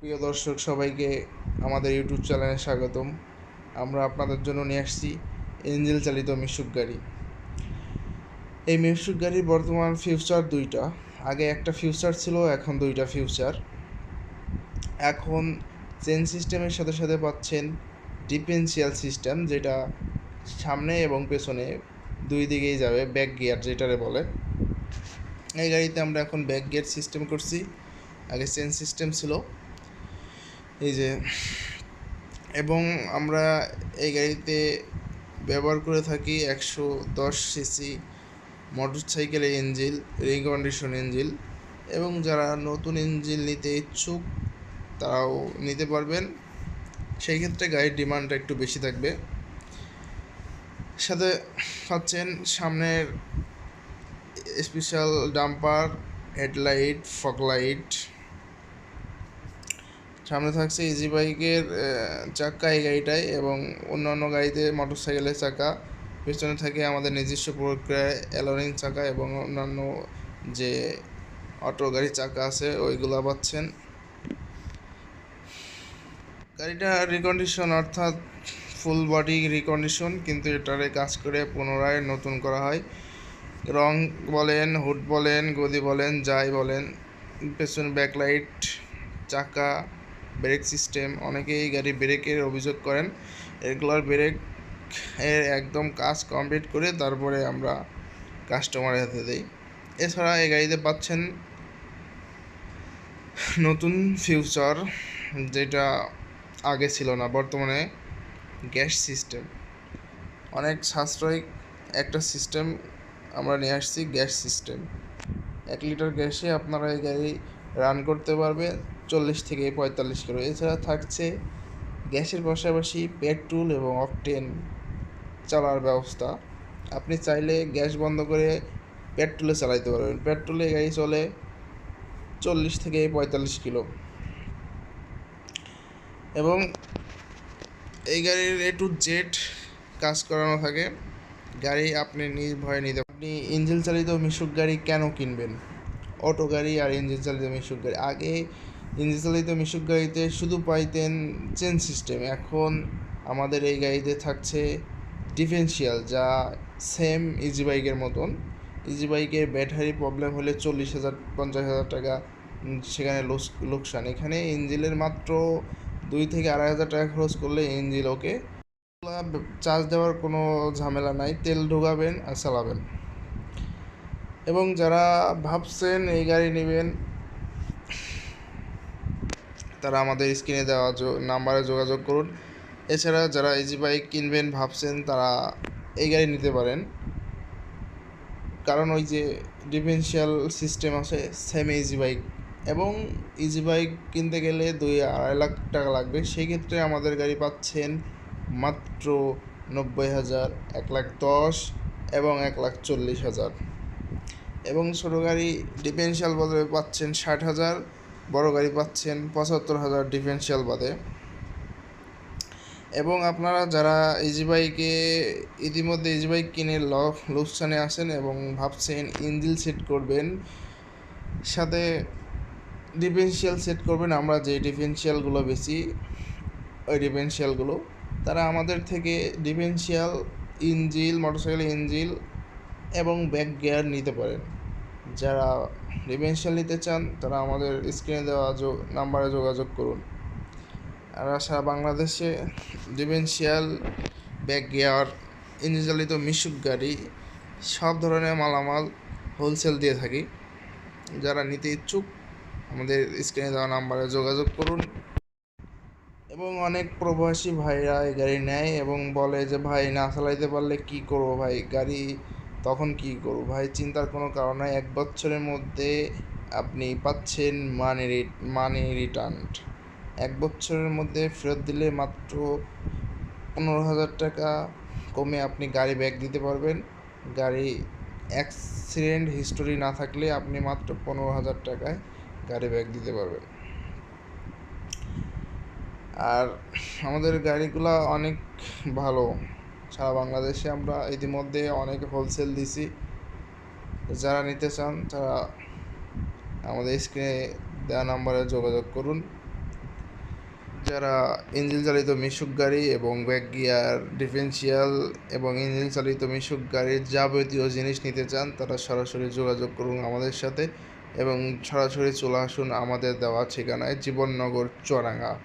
প্রিয় দর্শক, সবাইকে আমাদের ইউটিউব চ্যানেলে স্বাগতম। আমরা আপনাদের জন্য নিয়ে আসছি এঞ্জেল চালিত মিশুক গাড়ি। এই মিশুক গাড়ির বর্তমান ফিউচার দুইটা। আগে একটা ফিউচার ছিল, এখন দুইটা ফিউচার এখন চেন সিস্টেমের সাথে সাথে পাচ্ছেন ডিফেন্সিয়াল সিস্টেম যেটা সামনে এবং পেছনে দুই দিকেই যাবে ব্যাক গিয়ার যেটারে বলে। এই গাড়িতে আমরা এখন ব্যাক গিয়ার সিস্টেম করছি। আগে চেন সিস্টেম ছিল। এই যে, এবং আমরা এই গাড়িতে ব্যবহার করে থাকি একশো দশ সিসি মোটর সাইকেলের ইঞ্জিল রিকন্ডিশন ইঞ্জিল এবং যারা নতুন ইঞ্জিল নিতে ইচ্ছুক, তারাও নিতে পারবেন। সেই ক্ষেত্রে গাড়ির ডিমান্ডটা একটু বেশি থাকবে। সাথে পাচ্ছেন সামনের স্পেশাল ডাম্পার, হেডলাইট, ফগলাইট সামনে থাকছে ইজি বাইকের চাক্কা এই গাড়িটায় এবং অন্যান্য গাড়িতে মোটর সাইকেলের চাকা পেছনে থাকে আমাদের নিজস্ব প্রক্রিয়ায় অ্যালোরিং চাকা এবং অন্যান্য যে অটো গাড়ির চাকা আছে, ওইগুলো পাচ্ছেন। গাড়িটা রিকন্ডিশন অর্থাৎ ফুল বডি রিকন্ডিশন কিন্তু এটারে কাজ করে পুনরায় নতুন করা হয়। রং বলেন হুড বলেন, গদি বলেন, যাই বলেন, পেছন ব্যাকলাইট চাকা ব্রেক সিস্টেম, অনেকেই গাড়ি ব্রেকের অভিযোগ করেন। রেগুলার ব্রেক এর একদম কাজ কমপ্লিট করে তারপরে আমরা কাস্টমারের হাতে দিই। এছাড়া এই গাড়িতে পাচ্ছেন নতুন ফিউচার যেটা আগে ছিল না, বর্তমানে গ্যাস সিস্টেম। অনেক সাশ্রয়িক একটা সিস্টেম আমরা নিয়ে আসছি, গ্যাস সিস্টেম। এক লিটার গ্যাসে আপনারা এই গাড়ি রান করতে পারবে। চল্লিশ থেকে পঁয়তাল্লিশ কিলো। এছাড়া থাকছে গ্যাসের পাশাপাশি পেট্রোল এবং অকটেন চালার ব্যবস্থা। আপনি চাইলে গ্যাস বন্ধ করে পেট্রোলে চালাইতে পারবেন। পেট্রোলে গাড়ি চলে চল্লিশ থেকে পঁয়তাল্লিশ কিলো। এবং এই গাড়ির এ টু জেড কাজ করানো থাকে। গাড়ি আপনি নির্ভয়ে নিতে আপনি ইঞ্জিন চালিত মিশুক গাড়ি কেন কিনবেন? অটো গাড়ি আর ইঞ্জিন চালিত মিশুক গাড়ি। আগে ইঞ্জিন চালিত মিশুক গাড়িতে শুধু পাইতেন চেন সিস্টেম এখন আমাদের এই গাড়িতে থাকছে ডিফেন্সিয়াল যা সেম ইজি বাইকের মতন। ইজি বাইকের ব্যাটারি প্রবলেম হলে চল্লিশ হাজার, পঞ্চাশ হাজার টাকা সেখানে লোকসান। এখানে ইঞ্জিনের মাত্র দুই থেকে আড়াই হাজার টাকা খরচ করলে ইঞ্জিল ওকে। চার্জ দেওয়ার কোনো ঝামেলা নাই, তেল ঢোকাবেন আর চালাবেন। এবং যারা ভাবছেন এই গাড়ি নেবেন তারা আমাদের স্ক্রিনে দেওয়া নাম্বারে যোগাযোগ করুন। এছাড়া যারা ইজি বাইক কিনবেন ভাবছেন, তারা এই গাড়ি নিতে পারেন। কারণ ওই যে ডিফেন্সিয়াল সিস্টেম আছে সেম ইজি বাইক এবং ইজি বাইক কিনতে গেলে দুই আড়াই লাখ টাকা লাগবে। সেই ক্ষেত্রে আমাদের গাড়ি পাচ্ছেন মাত্র নব্বই হাজার, এক লাখ দশ এবং এক লাখ চল্লিশ হাজার। এবং ছোটো গাড়ি ডিফেন্সিয়াল বদলে পাচ্ছেন ষাট হাজার। বড় গাড়ি পাচ্ছেন পঁচাত্তর হাজার ডিফেন্সিয়াল বাদে। এবং আপনারা যারা ইজি বাইকে ইতিমধ্যে ইজি বাইক কিনে লোকসানে আসেন এবং ভাবছেন ইঞ্জিল সেট করবেন, সাথে ডিফেন্সিয়াল সেট করবেন, আমরা যে ডিফেন্সিয়ালগুলো বেশি ওই ডিফেন্সিয়ালগুলো তারা আমাদের থেকে ডিফেন্সিয়াল ইঞ্জিল মোটরসাইকেল ইঞ্জিল এবং ব্যাক গিয়ার নিতে পারেন। যারা ডিফেন্সিয়াল নিতে চান, তারা আমাদের স্ক্রিনে দেওয়া নাম্বারে যোগাযোগ করুন। আর সারা বাংলাদেশে ডিফেন্সিয়াল ব্যাক গিয়ার ইঞ্জিন চালিত মিশুক গাড়ি, সব ধরনের মালামাল হোলসেল দিয়ে থাকি। যারা নিতে ইচ্ছুক, আমাদের স্ক্রিনে দেওয়া নাম্বারে যোগাযোগ করুন। এবং অনেক প্রবাসী ভাইরা এই গাড়ি নেয় এবং বলে যে, ভাই, না চালাইতে পারলে কি করব ভাই? গাড়ি তখন কি করব? ভাই, চিন্তার কোনো কারণ নাই। এক বছরের মধ্যে আপনি পাচ্ছেন মানি মানি রিটার্ন এক বছরের মধ্যে ফেরত দিলে মাত্র পনেরো হাজার টাকা কমে আপনি গাড়ি ব্যাক দিতে পারবেন। গাড়ি অ্যাক্সিডেন্ট হিস্টোরি না থাকলে আপনি মাত্র পনেরো হাজার টাকায় গাড়ি ব্যাক দিতে পারবেন। আর আমাদের গাড়িগুলো অনেক ভালো। সারা বাংলাদেশে আমরা ইতিমধ্যে অনেক হোলসেল দিছি। যারা নিতে চান, তারা আমাদের স্ক্রিনে দেওয়া নাম্বারে যোগাযোগ করুন। যারা ইঞ্জিন চালিত মিশুক গাড়ি এবং ব্যাক গিয়ার ডিফেন্সিয়াল এবং ইঞ্জিন চালিত মিশুক গাড়ির যাবতীয় জিনিস নিতে চান, তারা সরাসরি যোগাযোগ করুন আমাদের সাথে এবং সরাসরি চলে আসুন আমাদের দেওয়া ঠিকানায়, জীবননগর, চুয়াডাঙ্গা।